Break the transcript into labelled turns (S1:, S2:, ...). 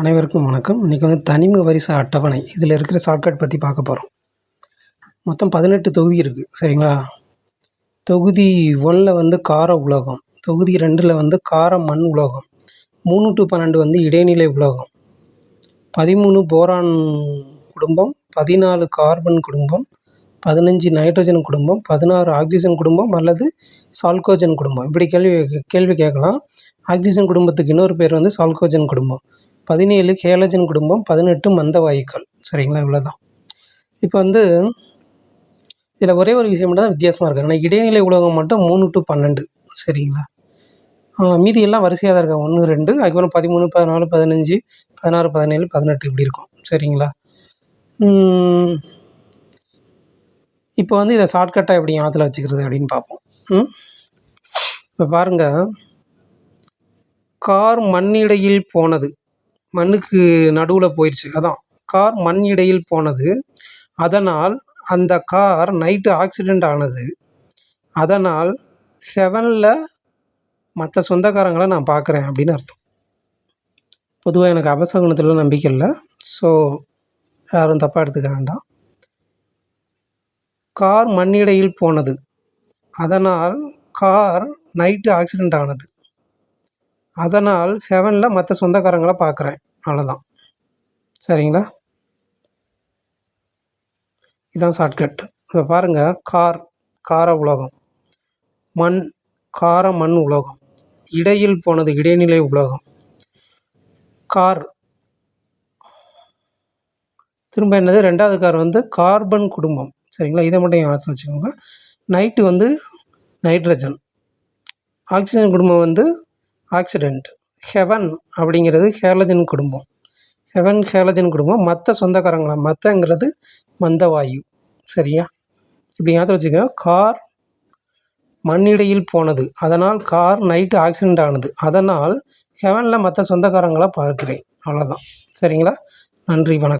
S1: அனைவருக்கும் வணக்கம். இன்றைக்கி வந்து தனிம வரிசை அட்டவணை. இதில் இருக்கிற ஷார்ட்கட் பற்றி பார்க்க போகிறோம் மொத்தம் பதினெட்டு தொகுதி இருக்குது சரிங்களா? தொகுதி ஒன்றில் வந்து கார உலோகம். தொகுதி ரெண்டில் வந்து கார மண் உலோகம். மூணு டு பன்னெண்டு வந்து இடைநிலை உலோகம். பதிமூணு போரான் குடும்பம் பதினாலு கார்பன் குடும்பம் பதினஞ்சு நைட்ரஜன் குடும்பம் பதினாறு ஆக்சிஜன் குடும்பம் அல்லது சால்கோஜன் குடும்பம். இப்படி கேள்வி கேள்வி கேட்கலாம். ஆக்சிஜன் குடும்பத்துக்கு இன்னொரு பேர் வந்து சால்கோஜன் குடும்பம். பதினேழு கேலஜன் குடும்பம் பதினெட்டு மந்தவாயுக்கள். சரிங்களா? இவ்வளோ தான் இப்போ வந்து இதில் ஒரே ஒரு விஷயம் மட்டும் தான் வித்தியாசமாக இருக்குது ஆனால் இடைநிலை உலகம் மட்டும் மூணு டு பன்னெண்டு. சரிங்களா? மீதி எல்லாம் வரிசையாக தான் இருக்கா ஒன்று ரெண்டு அதுக்கப்புறம் பதிமூணு பதினாலு பதினஞ்சு பதினாறு பதினேழு பதினெட்டு இப்படி இருக்கும். சரிங்களா? இப்போ வந்து இதை ஷார்ட்கட்டாக எப்படி ஆற்றுல வச்சுக்கிறது அப்படின்னு பார்ப்போம். இப்போ பாருங்கள் கார் மண்ணிடையில் போனது. மண்ணுக்கு நடுவில் போயிடுச்சு அதான் கார் மண் இடையில் போனது. அதனால் அந்த கார் நைட்டு ஆக்சிடெண்ட் ஆனது. அதனால் ஹெவனில் மற்ற சொந்தக்காரங்களை நான் பார்க்குறேன் அப்படின்னு அர்த்தம். பொதுவாக எனக்கு அபசகுணத்தில் நம்பிக்கை இல்லை. ஸோ யாரும் தப்பாக எடுத்துக்க வேண்டாம். கார் மண்ணிடையில் போனது. அதனால் கார் நைட்டு ஆக்சிடெண்ட் ஆனது. அதனால் ஹெவனில் மற்ற சொந்தக்காரங்களை பார்க்குறேன். அவ்வளோதான் சரிங்களா? இதுதான் ஷார்ட்கட் இப்போ பாருங்கள் கார் கார உலோகம். மண் கார மண் உலோகம். இடையில் போனது இடைநிலை உலோகம். கார். திரும்ப என்னது? ரெண்டாவது கார் வந்து கார்பன் குடும்பம். சரிங்களா? இதை மட்டும் ஞாபகம் வச்சுக்கோங்க. நைட்டு வந்து நைட்ரஜன் ஆக்சிஜன் குடும்பம் வந்து ஆக்சிடெண்ட் ஹெவன் அப்படிங்கிறது ஹேலஜன் குடும்பம். ஹெவன் ஹேலஜன் குடும்பம் மற்ற சொந்தக்காரங்களா? மற்றங்கிறது மந்தவாயு. சரியா? இப்படி ஞாபகம் வச்சுக்கோங்க. கார் மண்ணிடையில் போனது. அதனால் கார் நைட்டு ஆக்சிடெண்ட் ஆனது. அதனால் ஹெவனில் மற்ற சொந்தக்காரங்களை பார்க்குறேன். அவ்வளோதான் சரிங்களா? நன்றி வணக்கம்.